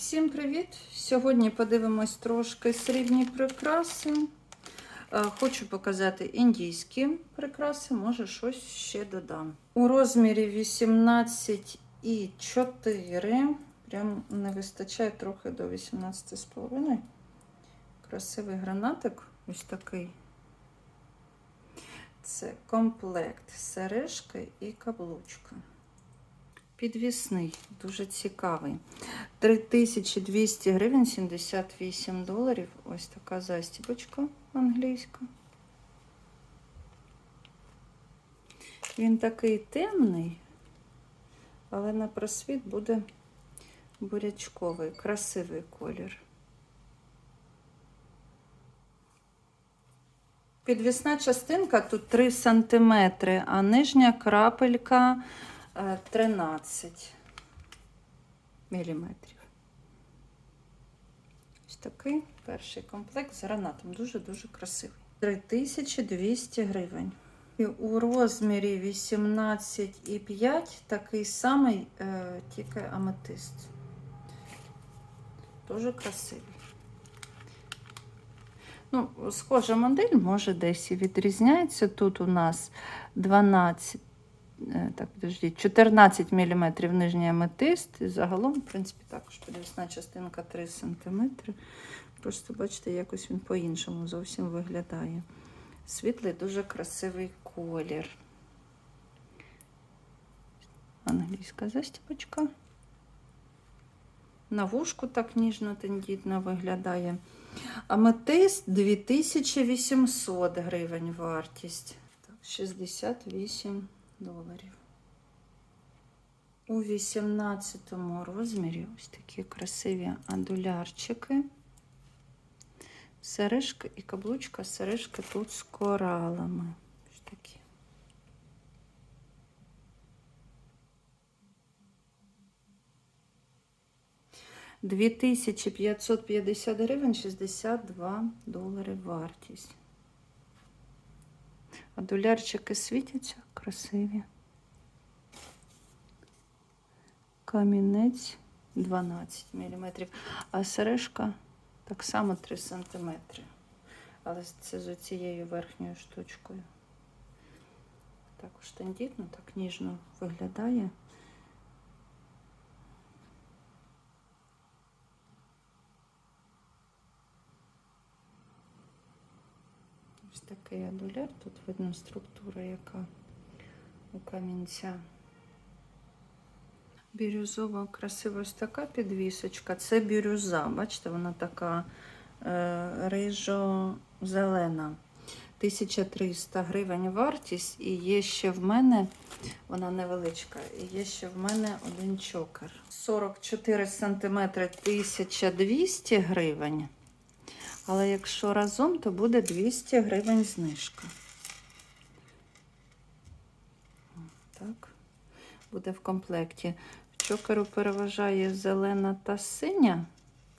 Всім привіт! Сьогодні подивимось трошки срібні прикраси. Е, Хочу показати індійські прикраси, може щось ще додам. У розмірі 18 і 4. Прям не вистачає трохи до 18,5. Красивий гранатик, ось такий. Це комплект сережки і каблучка. Підвісний, дуже цікавий. 3200 гривень, 78 доларів. Ось така застібочка англійська. Він такий темний, але на просвіт буде бурячковий, красивий колір. Підвісна частинка тут 3 см, а нижня крапелька 13 міліметрів. Ось такий перший комплект з гранатом. Дуже-дуже красивий. 3200 гривень. І у розмірі 18,5 такий самий, е, тільки аметист. Дуже красивий. Ну, схожа модель, може десь і відрізняється. Тут у нас 12, е, так, подождіть, 14 мм нижній аметист. І загалом, в принципі, також підвісна частинка 3 см. Просто, бачите, якось він по-іншому зовсім виглядає. Світлий, дуже красивий колір. Англійська застіпочка. На вушку так ніжно тендітно виглядає. Аметист 2800 гривень вартість. Так, 68 доларів. У 18 розмірі ось такі красиві адулярчики. Сережка і каблучка, сережка тут з коралами. Ось такі. 550 гривень 62 долари вартість. А долярчики світяться красиві. Камінець 12 мм. А сережка так само 3 см. Але це з цією верхньою штучкою. Також тендітно, так ніжно виглядає. Ось такий адуляр. Тут видно структура, яка у камінця. Бірюзова, красива ось така підвісочка. Це бірюза. Бачите, вона така е, рижо-зелена. 1300 гривень вартість. І є ще в мене, вона невеличка, і є ще в мене один чокер. 44 см 1200 гривень. Але якщо разом, то буде 200 гривень знижка. Так, буде в комплекті. В чокеру переважає зелена та синя.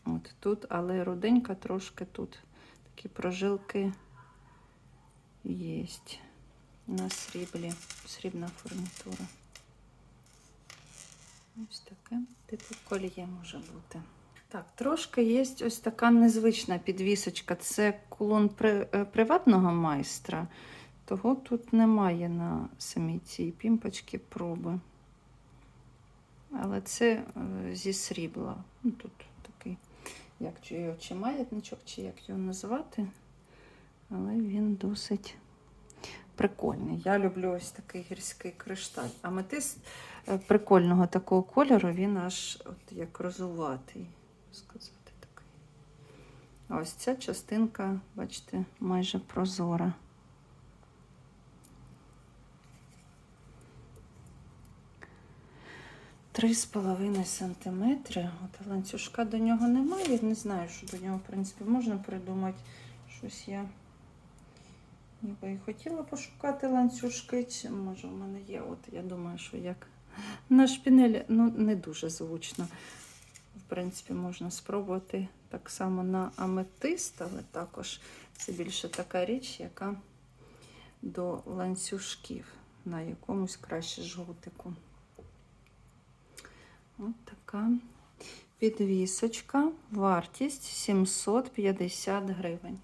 От тут, але руденька трошки тут. Такі прожилки є. На сріблі, срібна фурнітура. Ось таке типу кольє може бути. Так, трошки є ось така незвична підвісочка. Це кулон е, приватного майстра. Того тут немає на самій цій пімпочці проби. Але це е, зі срібла. Ну, тут такий, як його чи маятничок, чи як його назвати. Але він досить прикольний. Я люблю ось такий гірський кришталь. Аметист е, прикольного такого кольору, він аж от як розуватий сказати такий. Ось ця частинка, бачите, майже прозора. Три з половиною сантиметри. От ланцюжка до нього немає. Не знаю, що до нього, в принципі, можна придумати. Щось я ніби і хотіла пошукати ланцюжки. Чи може в мене є. От я думаю, що як на шпінелі, ну, не дуже звучно. Принципі, можна спробувати так само на аметист, але також це більше така річ, яка до ланцюжків на якомусь краще жгутику. От така Підвісочка, вартість 750 гривень.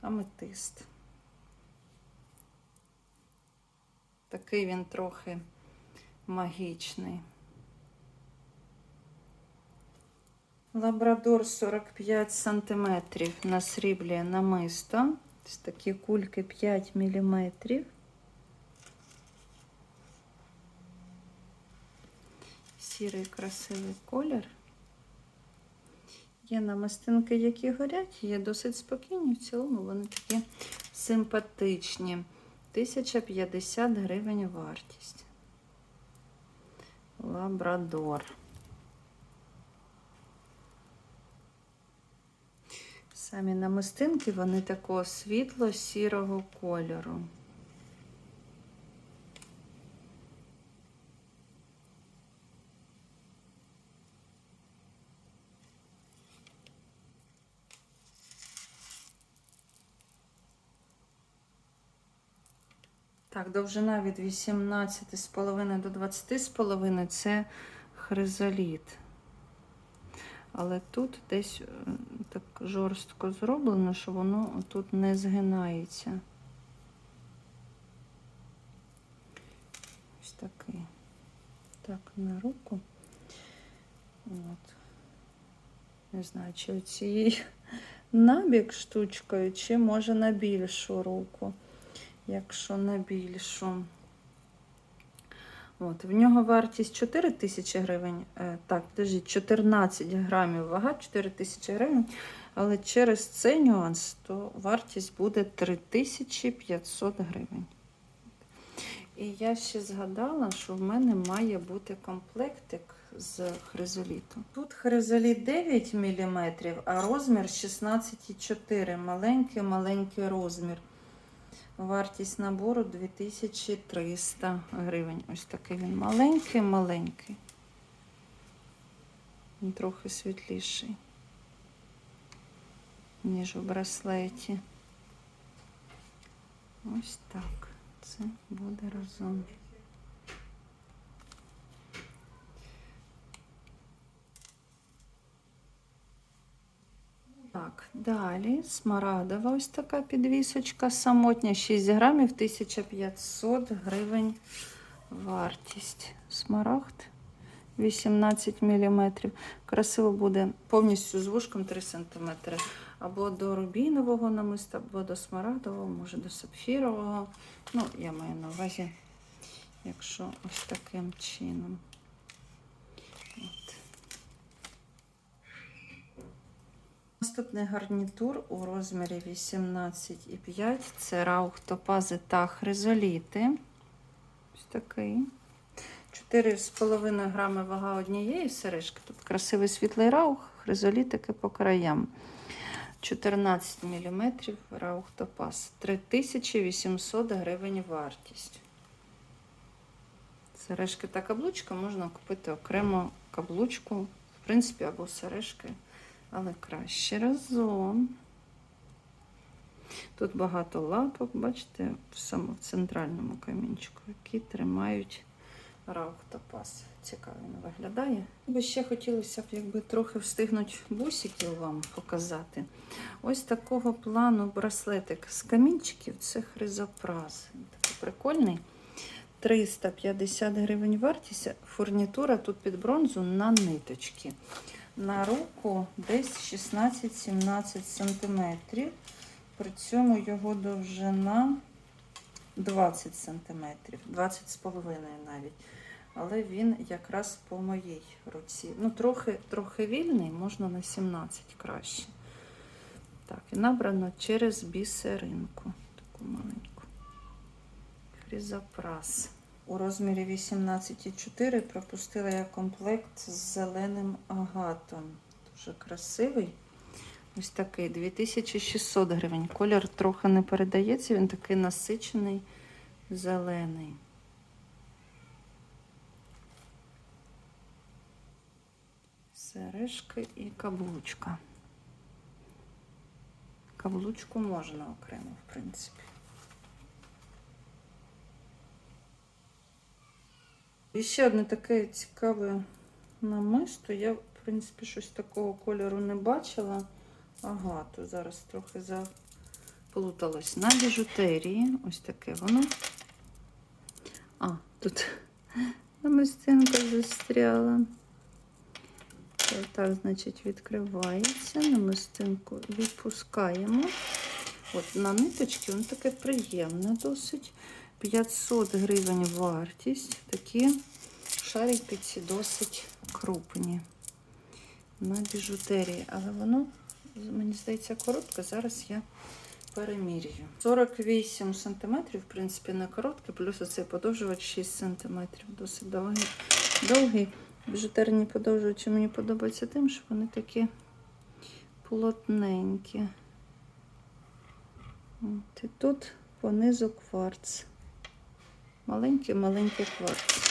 Аметист. Такий він трохи магічний. Лабрадор 45 сантиметрів на сріблі намисто. Ось такі кульки 5 міліметрів. Сірий красивий колір. Є намистинки, які горять, є досить спокійні. В цілому вони такі симпатичні. 1050 гривень вартість. Лабрадор. Самі намистинки, вони такого світло-сірого кольору. Так, довжина від 18,5 до 20,5 це хризоліт. Але тут десь е, так жорстко зроблено, що воно тут не згинається. Ось такий. Так, на руку. От. Не знаю, чи цією набік штучкою, чи може на більшу руку. Якщо на більшу. От, в нього вартість 4 тисячі гривень. Е, так, подождіть, 14 грамів вага, 4 тисячі гривень. Але через цей нюанс, то вартість буде 3500 гривень. І я ще згадала, що в мене має бути комплектик з хризоліту. Тут хризоліт 9 мм, а розмір 16,4 маленький-маленький розмір. Вартість набору 2300 гривень. Ось такий він маленький-маленький. Трохи світліший, ніж у браслеті. Ось так. Це буде разом. Так, далі смарагдова ось така підвісочка самотня, 6 грамів, 1500 гривень вартість. Смарагд 18 мм. Красиво буде повністю з вушком 3 см. Або до рубінового намиста, або до смарагдового, може до сапфірового. Ну, я маю на увазі, якщо ось таким чином. Наступний гарнітур у розмірі 18,5 це раух топази та хризоліти. Ось такий. 4,5 грами вага однієї сережки. Тут красивий світлий раух, хризолітики по краям. 14 мм раух топаз. 3800 гривень вартість. Сережки та каблучка можна купити окремо каблучку, в принципі, або сережки але краще разом. Тут багато лапок, бачите, в центральному камінчику, які тримають раух топаз. Цікаво він виглядає. Би ще хотілося б якби трохи встигнути бусиків вам показати. Ось такого плану браслетик з камінчиків це хризопраз. Такий прикольний. 350 гривень вартість. Фурнітура тут під бронзу на ниточки на руку десь 16-17 см. При цьому його довжина 20 см, 20 з половиною навіть. Але він якраз по моїй руці. Ну, трохи трохи вільний, можна на 17 краще. Так, і набрано через бісеринку. Таку маленьку. Хрізопрас. У розмірі 18,4 пропустила я комплект з зеленим агатом. Дуже красивий. Ось такий 2600 гривень. Колір трохи не передається, він такий насичений, зелений. Сережки і каблучка. Каблучку можна окремо, в принципі. І ще одне таке цікаве намисто. Я, в принципі, щось такого кольору не бачила. Ага, то зараз трохи заплуталось. На біжутерії. Ось таке воно. А, тут намистинка застряла. Так, значить, відкривається. Намистинку відпускаємо. От на ниточці воно таке приємне досить. 500 гривень вартість. Такі шарики ці досить крупні. На біжутерії. Але воно, мені здається, коротке. Зараз я перемірюю. 48 см, в принципі, не коротке, плюс оцей подовжувач 6 см. Досить довгий. довгий. Біжутерні подовжувачі мені подобаються тим, що вони такі плотненькі. От, і тут понизу кварц. Маленький-маленький кварц.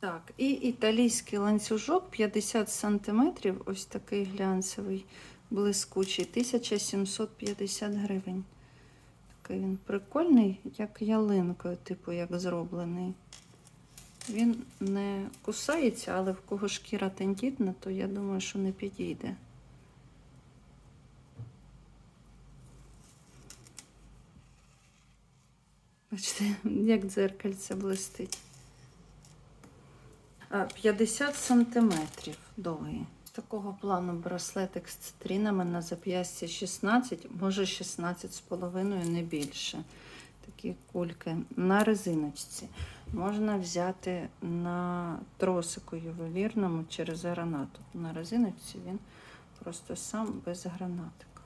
Так, і італійський ланцюжок 50 см, ось такий глянцевий, блискучий, 1750 гривень. Такий він прикольний, як ялинкою, типу, як зроблений. Він не кусається, але в кого шкіра тендітна, то я думаю, що не підійде. Бачите, як дзеркальце блистить. 50 сантиметрів довгий. Такого плану браслетик з цитринами на зап'ясті 16, може 16 з половиною, не більше. Такі кульки на резиночці. Можна взяти на тросику ювелірному через гранату. На резиночці він просто сам без гранатика.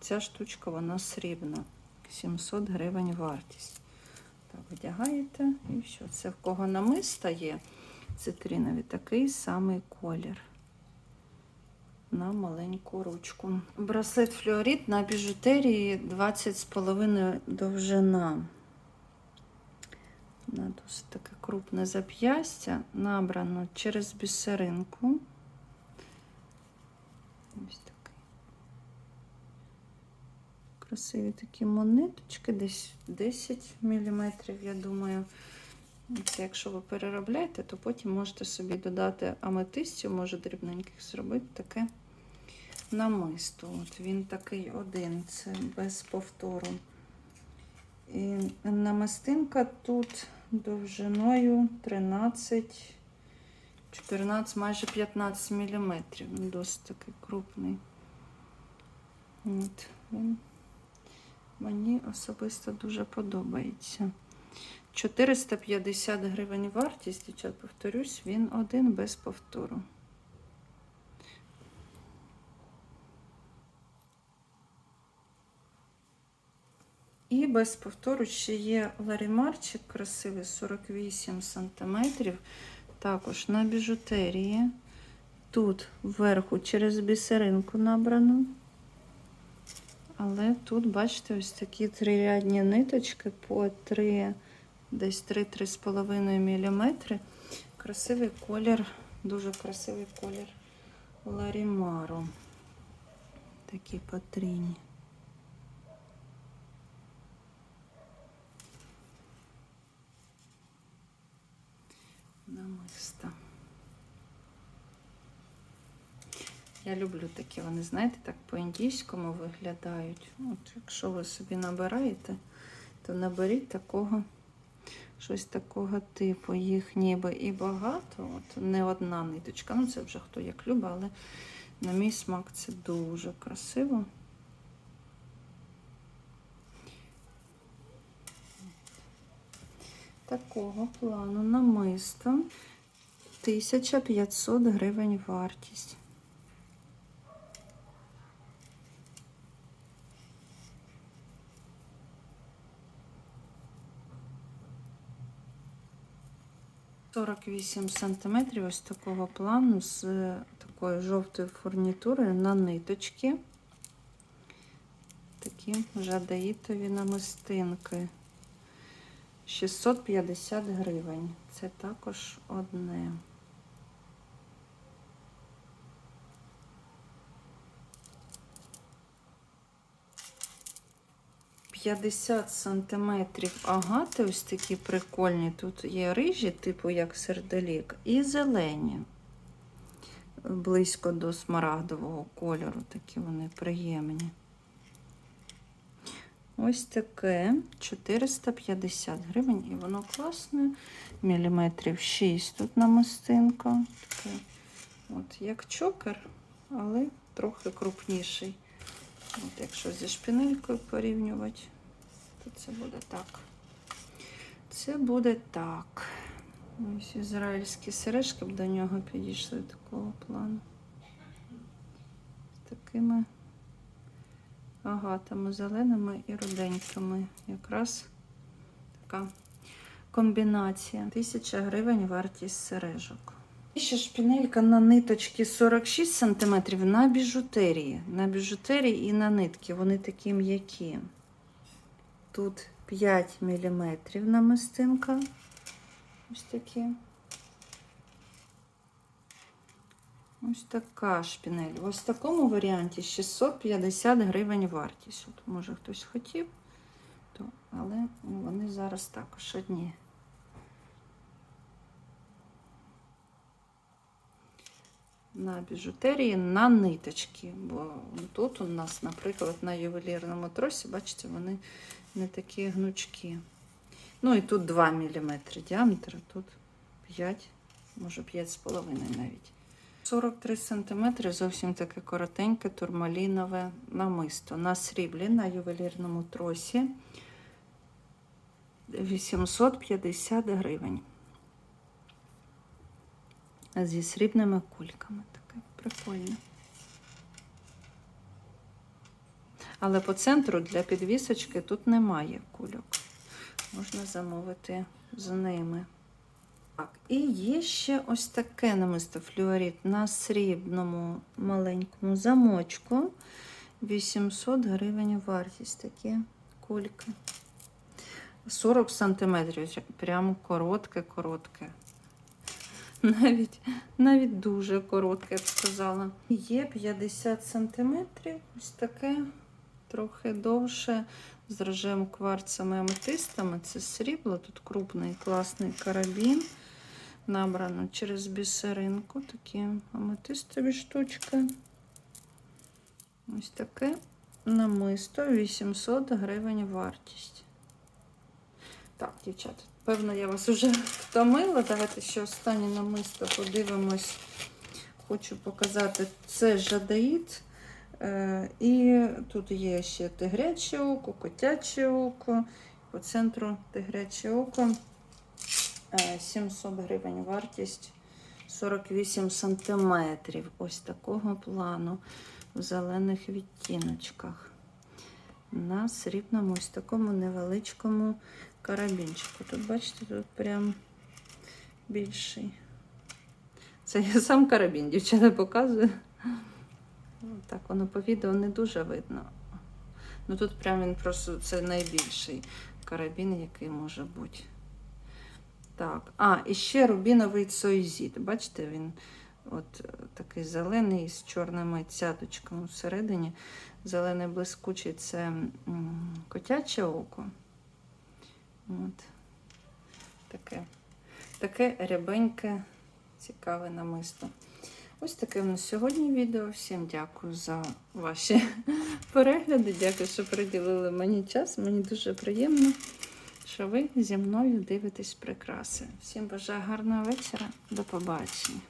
Ця штучка вона срібна. 700 гривень вартість. Так, вдягаєте і все. Це в кого намиста є цитринові, такий самий колір. На маленьку ручку. Браслет флюорит на біжутерії 20,5 довжина. На досить таке крупне зап'ястя. Набрано через бісеринку. Ось такий. Красиві такі монеточки, десь 10 мм, я думаю. Це якщо ви переробляєте, то потім можете собі додати аметистів, може дрібненьких зробити таке намисто. От Він такий один, це без повтору. І намистинка тут довжиною 13, 14, майже 15 мм. Досить такий крупний. От, він мені особисто дуже подобається. 450 гривень вартість, дівчат, повторюсь, він один без повтору. І без повтору ще є ларімарчик красивий 48 см. Також на біжутерії. Тут вверху через бісеринку набрано. Але тут, бачите, ось такі трирядні ниточки по 3, десь 3-3,5 мм. Красивий колір, дуже красивий колір ларімару. Такі потрійні. Намиста. Я люблю такі, вони, знаєте, так по-індійському виглядають. От, Якщо ви собі набираєте, то наберіть такого, щось такого типу. Їх ніби і багато. От Не одна ниточка. Ну, це вже хто як любить, але на мій смак це дуже красиво. Такого плану намисто 1500 гривень вартість. Сорок вісім сантиметрів ось такого плану з такою жовтою фурнітурою на ниточки. Такі жадаїтові намистинки. 650 гривень. Це також одне. 50 сантиметрів агати, ось такі прикольні. Тут є рижі, типу як серделік, і зелені. Близько до смарагдового кольору. Такі вони приємні. Ось таке 450 гривень, і воно класне. Міліметрів 6 тут намистинка. От як чокер, але трохи крупніший. От якщо зі шпінелькою порівнювати, то це буде так. Це буде так. Ось ізраїльські сережки б до нього підійшли такого плану. З такими агатами зеленими і руденькими. Якраз така комбінація. Тисяча гривень вартість сережок. І ще шпінелька на ниточки 46 см на біжутерії. На біжутерії і на нитки. Вони такі м'які. Тут 5 мм намистинка. Ось такі. Ось така шпінель. Ось в такому варіанті 650 гривень вартість. От, може хтось хотів, то, але вони зараз також одні. На біжутерії на ниточки. Бо тут у нас, наприклад, на ювелірному тросі, бачите, вони не такі гнучкі. Ну і тут 2 мм діаметр, тут 5, може 5,5 навіть. 43 см зовсім таке коротеньке турмалінове намисто. На сріблі на ювелірному тросі 850 гривень. Зі срібними кульками. Таке прикольне. Але по центру для підвісочки тут немає кульок. Можна замовити з ними. Так, і є ще ось таке намисто флюорит на срібному маленькому замочку. 800 гривень вартість такі кульки. 40 сантиметрів, прямо коротке-коротке. Навіть, навіть дуже коротке, я б сказала. Є 50 сантиметрів, ось таке, трохи довше, з рожевим кварцами аметистами. Це срібло, тут крупний класний карабін. Набрано через бісеринку такі аметистові штучки. Ось таке намисто 800 гривень вартість. Так, дівчата, певно, я вас вже втомила. Давайте ще останнє намисто подивимось. Хочу показати це жадаїд. Е, І тут є ще тигряче око, котяче око. По центру тигряче око. Е, 700 гривень вартість 48 сантиметрів. Ось такого плану в зелених відтіночках. На срібному ось такому невеличкому карабінчику. Тут, бачите, тут прям більший. Це я сам карабін, дівчата показую. Так, воно по відео не дуже видно. Ну тут прям він просто це найбільший карабін, який може бути. Так, а, і ще рубіновий цоїзід. Бачите, він от е, такий зелений з чорними цяточками всередині. Зелений блискучий це котяче око. От. Таке, таке рябеньке, цікаве намисто. Ось таке в нас сьогодні відео. Всім дякую за ваші перегляди. Дякую, що приділили мені час. Мені дуже приємно, що ви зі мною дивитесь прикраси. Всім бажаю гарного вечора. До побачення.